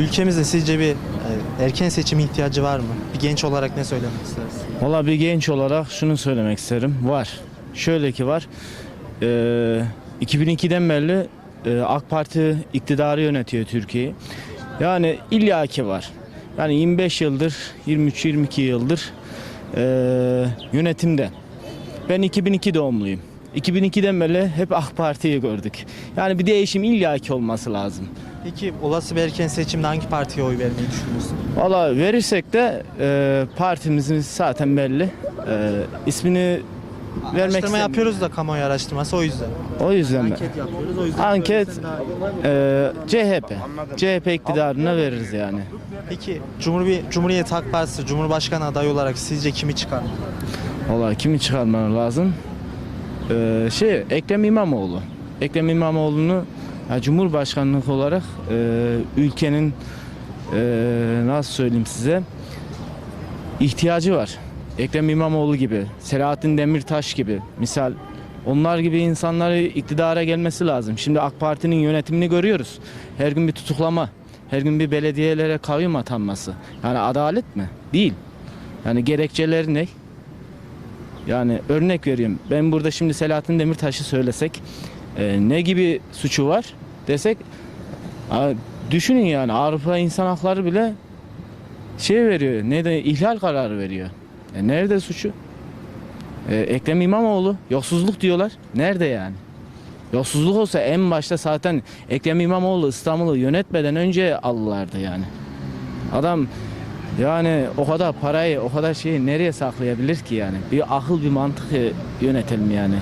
Ülkemizde sizce bir e, erken seçim ihtiyacı var mı? Bir genç olarak ne söylemek istersin? Valla bir genç olarak şunu söylemek isterim. Var. Şöyle ki var. Ee, 2002'den beri e, AK Parti iktidarı yönetiyor Türkiye'yi. Yani illaki var. Yani 25 yıldır, 23-22 yıldır e, yönetimde. Ben 2002 doğumluyum. 2002'den beri hep AK Parti'yi gördük. Yani bir değişim illaki olması lazım. Peki olası bir erken seçimde hangi partiye oy vermeyi düşünüyorsun? Valla verirsek de e, partimizin zaten belli. E, ismini vermek Araştırma istemiyorum. yapıyoruz da kamuoyu araştırması o yüzden. O yüzden mi? Anket yapıyoruz o yüzden. Anket e, CHP. CHP iktidarına veririz yani. Peki Cumhuriyet, Cumhuriyet Halk Partisi Cumhurbaşkanı adayı olarak sizce kimi çıkar? Valla kimi çıkarmaları lazım? E, şey Ekrem İmamoğlu. Ekrem İmamoğlu'nu ya, Cumhurbaşkanlık olarak e, ülkenin e, nasıl söyleyeyim size ihtiyacı var. Ekrem İmamoğlu gibi, Selahattin Demirtaş gibi misal onlar gibi insanları iktidara gelmesi lazım. Şimdi AK Parti'nin yönetimini görüyoruz. Her gün bir tutuklama, her gün bir belediyelere kayyum atanması. Yani adalet mi? Değil. Yani gerekçeleri ne? Yani örnek vereyim. Ben burada şimdi Selahattin Demirtaş'ı söylesek e, ne gibi suçu var desek düşünün yani Avrupa İnsan Hakları bile şey veriyor. Ne de ihlal kararı veriyor. E, nerede suçu? E, Ekrem İmamoğlu yolsuzluk diyorlar. Nerede yani? Yolsuzluk olsa en başta zaten Ekrem İmamoğlu İstanbul'u yönetmeden önce alırlardı yani. Adam yani o kadar parayı, o kadar şeyi nereye saklayabilir ki yani? Bir akıl, bir mantık yönetelim yani.